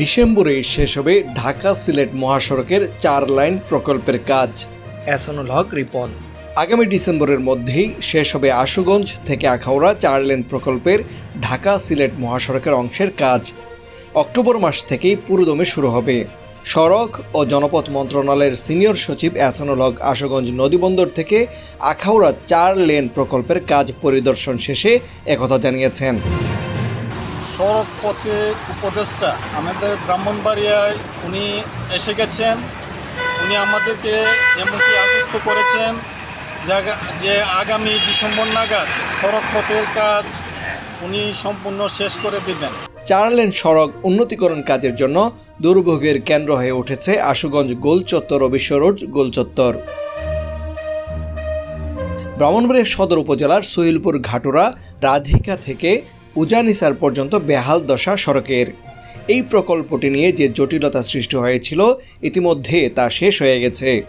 ডিসেম্বরে শেষ হবে ঢাকা সিলেট মহাসড়কের চার লাইন প্রকল্পের কাজ। এসনুল হক রিপন। আগামী ডিসেম্বরের মধ্যেই শেষ হবে আশুগঞ্জ থেকে আখাউড়া চার লেন প্রকল্পের ঢাকা সিলেট মহাসড়কের অংশের কাজ। অক্টোবর মাস থেকেই পুরোদমে শুরু হবে। সড়ক ও জনপথ মন্ত্রণালয়ের সিনিয়র সচিব এহসানুল হক আশুগঞ্জ নদীবন্দর থেকে আখাউড়া চার লেন প্রকল্পের কাজ পরিদর্শন শেষে একথা জানিয়েছেন। সড়ক পথে উপদেষ্টা আমাদের ব্রাহ্মণবাড়িয়ায় উনি এসে গেছেন। উনি আমাদেরকে এমনকি আশ্বস্ত করেছেন যে আগামী ডিসেম্বর নাগাদ সড়ক পথের কাজ উনি সম্পূর্ণ শেষ করে দিবেন। চার লেন সড়ক উন্নতিকরণ কাজের জন্য দুর্ভোগের কেন্দ্র হয়ে উঠেছে আশুগঞ্জ গোলচত্বর ও বিশ্ব রোড গোলচত্বর ব্রাহ্মণবাড়িয়া সদর উপজেলার সহিলপুর ঘাটুরা রাধিকা থেকে উজানিসার পর্যন্ত বেহাল দশা সড়কের। এই প্রকল্পটি নিয়ে যে জটিলতা সৃষ্টি হয়েছিল, ইতিমধ্যে তা শেষ হয়ে গেছে।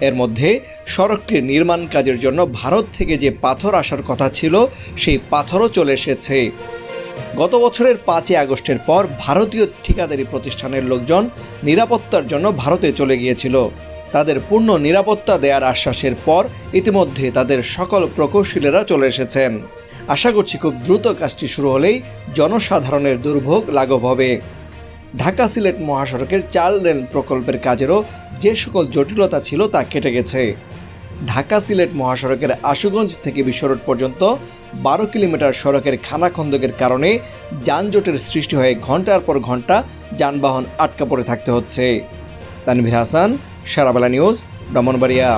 এর মধ্যে সড়কটির নির্মাণ কাজের জন্য ভারত থেকে যে পাথর আসার কথা ছিল, সেই পাথরও চলে এসেছে। গত বছরের পাঁচই আগস্টের পর ভারতীয় ঠিকাদারি প্রতিষ্ঠানের লোকজন নিরাপত্তার জন্য ভারতে চলে গিয়েছিল। তাদের পূর্ণ নিরাপত্তা দেওয়ার আশ্বাসের পর ইতিমধ্যে তাদের সকল প্রকৌশলীরা চলে এসেছেন। আশা করছি খুব দ্রুত কাজটি শুরু হলেই জনসাধারণের দুর্ভোগ লাঘব হবে। ঢাকা সিলেট মহাসড়কের চার লেন প্রকল্পের কাজেরও যে সকল জটিলতা ছিল তা কেটে গেছে। ঢাকা সিলেট মহাসড়কের আশুগঞ্জ থেকে বিশ্বরোড পর্যন্ত বারো কিলোমিটার সড়কের খানাখন্দকের কারণে যানজটের সৃষ্টি হয়ে ঘণ্টার পর ঘণ্টা যানবাহন আটকা পড়ে থাকতে হচ্ছে। তানভীর হাসান সারাবেলা নিউজ ব্রাহ্মণবাড়িয়া